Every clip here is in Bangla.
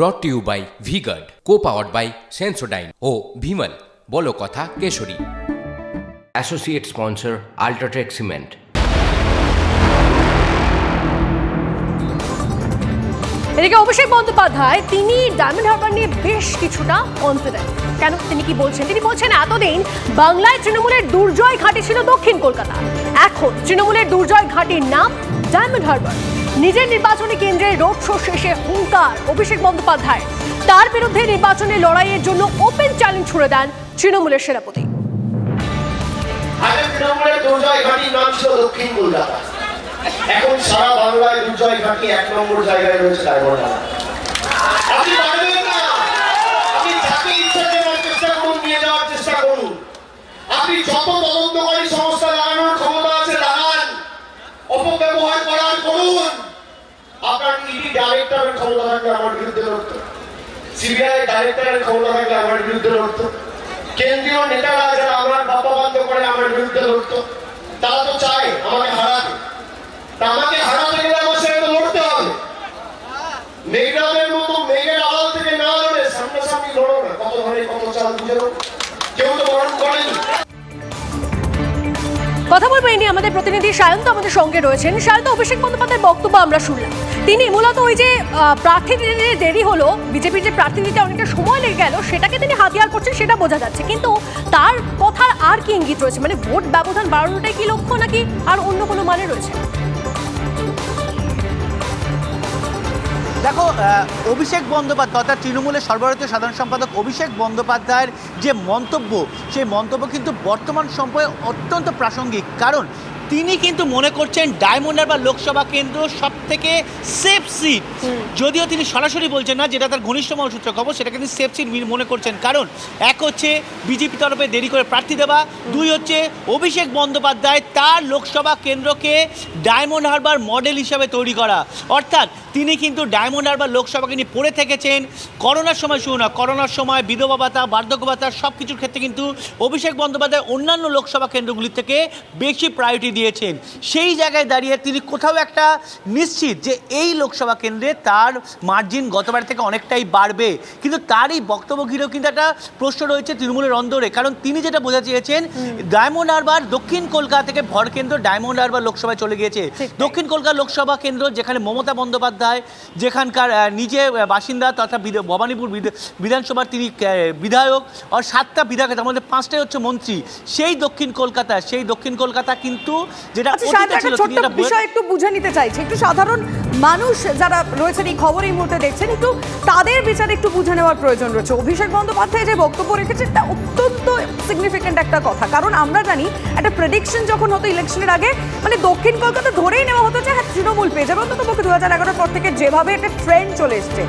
Brought to you by VGuard co powered by Sensodyne ও ভিমল বলো কথা কেশরী। অ্যাসোসিয়েট স্পন্সর আল্ট্রাটেক সিমেন্ট এদিকে অভিষেক বন্দ্যোপাধ্যায় তিনি ডায়মন্ড হারবার নিয়ে বেশ কিছুটা কনফিডেন্ট কেন? তিনি কি বলছেন? তিনি বলছেন এতদিন বাংলায় তৃণমূলের দুর্জয় ঘাঁটি ছিল দক্ষিণ কলকাতা এখন তৃণমূলের দুর্জয় ঘাঁটির নাম ডায়মন্ড হারবার নিজের নির্বাচনী কেন্দ্রে রোড শো শেষে হুঙ্কার, অভিষেক বন্দ্যোপাধ্যায়। তার বিরুদ্ধে নির্বাচনী লড়াইয়ের জন্য ওপেন চ্যালেঞ্জ ছুড়ে দেন তৃণমূলের সেনাপতি। এখন সারা বাংলায় দুর্জয় ঘাটি এক নম্বর জায়গায় রয়েছে আপনি পারবেন না। আপনি যাকে ইচ্ছা দেওয়ার চেষ্টা করুন, নিয়ে যাওয়ার চেষ্টা করুন। আপনি যত তদন্তকারী সংস্থা ডাইরেক্টরের ক্ষমতা থাকলে আমার বিরুদ্ধে লড়তো। সিবিআই ডাইরেক্টরের ক্ষমতা থাকলে আমার বিরুদ্ধে লড়তো। কেন্দ্রীয় নেতারা যারা আমার বাবা বন্ধ করে আমার বিরুদ্ধে লড়তো, তারা তো চায় আমাকে হারাতে। তা আমাকে হারাতে গেলে আমার তো লড়তে হবে। মেঘনাথের মতো মেঘের আড়াল থেকে না লড়ে সামনাসামনি লড়ো না, কত ঘরে কত চাল বুঝে কথা বলব এই নিয়ে আমাদের প্রতিনিধি সায়ন্ত আমাদের সঙ্গে রয়েছেন। সায়ন্ত, অভিষেক বন্দ্যোপাধ্যায়ের বক্তব্য আমরা শুনলাম। তিনি মূলত ওই যে প্রার্থী যে দেরি হলো, বিজেপির যে প্রার্থী দিতে অনেকটা সময় লেগে গেল, সেটাকে তিনি হাতিয়ার করছেন, সেটা বোঝা যাচ্ছে। কিন্তু তার কথার আর কি ইঙ্গিত রয়েছে? মানে ভোট ব্যবধান বাড়ানোটাই কি লক্ষ্য নাকি আর অন্য কোনো মানে রয়েছে? দেখো অভিষেক বন্দ্যোপাধ্যায় অর্থাৎ তৃণমূলের সর্বভারতীয় সাধারণ সম্পাদক অভিষেক বন্দ্যোপাধ্যায়ের যে মন্তব্য, সেই মন্তব্য কিন্তু বর্তমান সময়ে অত্যন্ত প্রাসঙ্গিক। কারণ তিনি কিন্তু মনে করছেন ডায়মন্ড হারবার লোকসভা কেন্দ্র সব থেকে সেফ সিট যদিও তিনি সরাসরি বলছেন না যেটা তার ঘনিষ্ঠ সূত্র খবর সেটা কিন্তু সেফ সিট মনে করছেন। কারণ এক হচ্ছে বিজেপি তরফে দেরি করে প্রার্থী দেওয়া দুই হচ্ছে অভিষেক বন্দ্যোপাধ্যায় তার লোকসভা কেন্দ্রকে ডায়মন্ড হারবার মডেল হিসাবে তৈরি করা। অর্থাৎ তিনি কিন্তু ডায়মন্ড হারবার লোকসভাকে নিয়ে পড়ে থেকেছেন। করোনার সময় শুরু না করোনার সময় বিধবা ভাতা বার্ধক্য ভাতা সব কিছুর ক্ষেত্রে কিন্তু অভিষেক বন্দ্যোপাধ্যায় অন্যান্য লোকসভা কেন্দ্রগুলি থেকে বেশি প্রায়োরিটি দিয়েছেন। সেই জায়গায় দাঁড়িয়ে তিনি কোথাও একটা নিশ্চিত যে এই লোকসভা কেন্দ্রে তার মার্জিন গতবার থেকে অনেকটাই বাড়বে। কিন্তু তার এই বক্তব্য ঘিরেও কিন্তু একটা প্রশ্ন রয়েছে তৃণমূলের অন্দরে। কারণ তিনি যেটা বোঝা চেয়েছেন ডায়মন্ড হারবার দক্ষিণ কলকাতা থেকে ভরকেন্দ্র ডায়মন্ড হারবার লোকসভায় চলে গিয়েছে। দক্ষিণ কলকাতা লোকসভা কেন্দ্র যেখানে মমতা বন্দ্যোপাধ্যায় যেখানকার নিজে বাসিন্দা তথা ভবানীপুর বিধ- বিধানসভার তিনি বিধায়ক আর সাতটা বিধায়ক তার মধ্যে পাঁচটাই হচ্ছে মন্ত্রী। সেই দক্ষিণ কলকাতা সেই দক্ষিণ কলকাতা কিন্তু যেটা আচ্ছা বিষয় একটু বুঝে নিতে চাইছি। একটু সাধারণ মানুষ যারা রয়েছেন এই খবর এই মুহূর্তে দেখছেন, একটু তাদের বিচার একটু বুঝে নেওয়ার প্রয়োজন রয়েছে। অভিষেক বন্দ্যোপাধ্যায় যে বক্তব্য রেখেছে এটা অত্যন্ত সিগনিফিকেন্ট একটা কথা। কারণ আমরা জানি, একটা প্রেডিকশন যখন হতো ইলেকশনের আগে মানে দক্ষিণ কলকাতা ধরেই নেওয়া হতো যে হ্যাঁ তৃণমূল পেয়ে যাবে। অন্তত পক্ষে দু হাজার এগারোর পর থেকে যেভাবে একটা ট্রেন্ড চলে এসছে।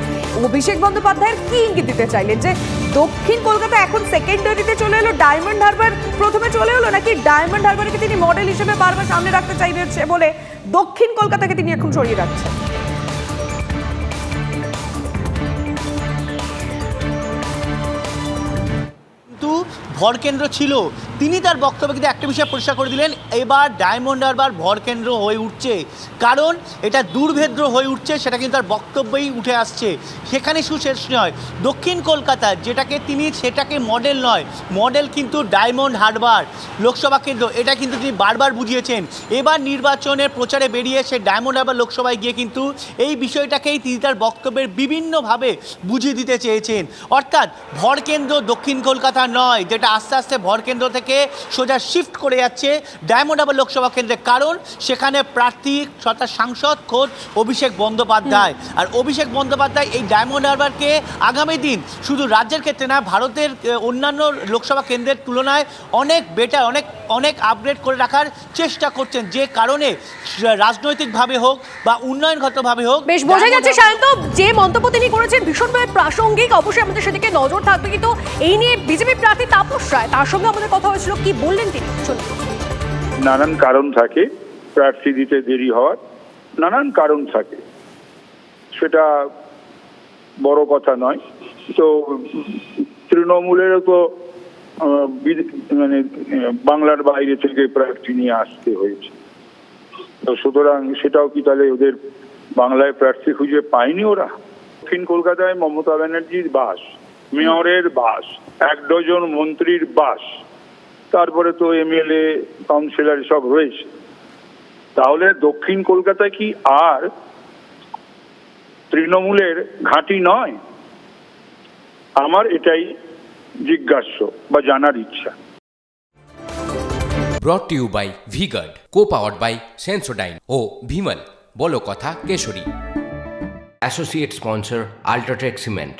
অভিষেক বন্দ্যোপাধ্যায়ের কি ইঙ্গিত দিতে চাইলেন যে, দক্ষিণ কলকাতা এখন সেকেন্ডারিতে চলে এলো ডায়মন্ড হারবার প্রথমে চলে এলো, নাকি ডায়মন্ড হারবারকে তিনি মডেল হিসেবে বারবার সামনে রাখতে চাইছে বলে দক্ষিণ কলকাতাকে তিনি এখন সরিয়ে রাখছেন। কিন্তু ভরকেন্দ্র ছিল তিনি তার বক্তব্যে কিন্তু একটা বিষয় পরিষ্কার করে দিলেন, এবার ডায়মন্ড হারবার ভরকেন্দ্র হয়ে উঠছে। কারণ এটা দুর্ভেদ্র হয়ে উঠছে, সেটা কিন্তু তার বক্তব্যেই উঠে আসছে। সেখানে সুশেষ নয়, দক্ষিণ কলকাতা যেটাকে তিনি সেটাকে মডেল নয় মডেল কিন্তু ডায়মন্ড হারবার, লোকসভা কেন্দ্র, এটা কিন্তু তিনি বারবার বুঝিয়েছেন। এবার নির্বাচনের প্রচারে বেরিয়ে সে ডায়মন্ড হারবার লোকসভায় গিয়ে কিন্তু এই বিষয়টাকেই তিনি তার বক্তব্যের বিভিন্নভাবে বুঝিয়ে দিতে চেয়েছেন। অর্থাৎ ভরকেন্দ্র দক্ষিণ কলকাতা নয়, যেটা আস্তে আস্তে ভরকেন্দ্র থেকে সোজা শিফট করে যাচ্ছে ডায়মন্ড হারবার লোকসভা কেন্দ্রে কারণ সেখানে প্রার্থী তথা সাংসদ খোদ অভিষেক বন্দ্যোপাধ্যায়। আর অভিষেক বন্দ্যোপাধ্যায় এই ডায়মন্ড হারবারকে আগামী দিন শুধু রাজ্যের ক্ষেত্রে না ভারতের অন্যান্য লোকসভা কেন্দ্রের তুলনায় অনেক বেটার অনেক অনেক আপগ্রেড করে রাখার চেষ্টা করছেন। যে কারণে রাজনৈতিকভাবে হোক বা উন্নয়নগতভাবে হোক বেশ বোঝা যাচ্ছে সায়ন্ত যে মন্তব্য তিনি করেছেন ভীষণভাবে প্রাসঙ্গিক। অবশ্যই আমাদের সেদিকে নজর থাকবে। কিন্তু এই নিয়ে বিজেপি প্রার্থী তাপস রায় তার সঙ্গে আমাদের কথা হয়েছিল কি বললেন তিনি নানান কারণ থাকে, প্রার্থী দিতে দেরি হওয়ার নানান কারণ থাকে। সেটা বড় কথা নয়। তো তৃণমূলেরও তো মানে বাংলার বাইরে থেকে প্রার্থী নিয়ে আসতে হয়েছে। তো সুতরাং সেটাও কি তাহলে ওদের বাংলায় প্রার্থী খুঁজে পায়নি ওরা? দক্ষিণ কলকাতায় মমতা ব্যানার্জির বাস, মেয়রের বাস, এক ডজন মন্ত্রীর বাস তারপরে তো এমএলএ কাউন্সিলর সব রয়েছে। তাহলে দক্ষিণ কলকাতা কি আর তৃণমূলের ঘাঁটি নয়? আমার এটাই জিজ্ঞাস্য বা জানার ইচ্ছা। Brought to you by VGuard co powered by Sensodyne ও ভিমল বলো কথা Keshari. Associate sponsor UltraTech cement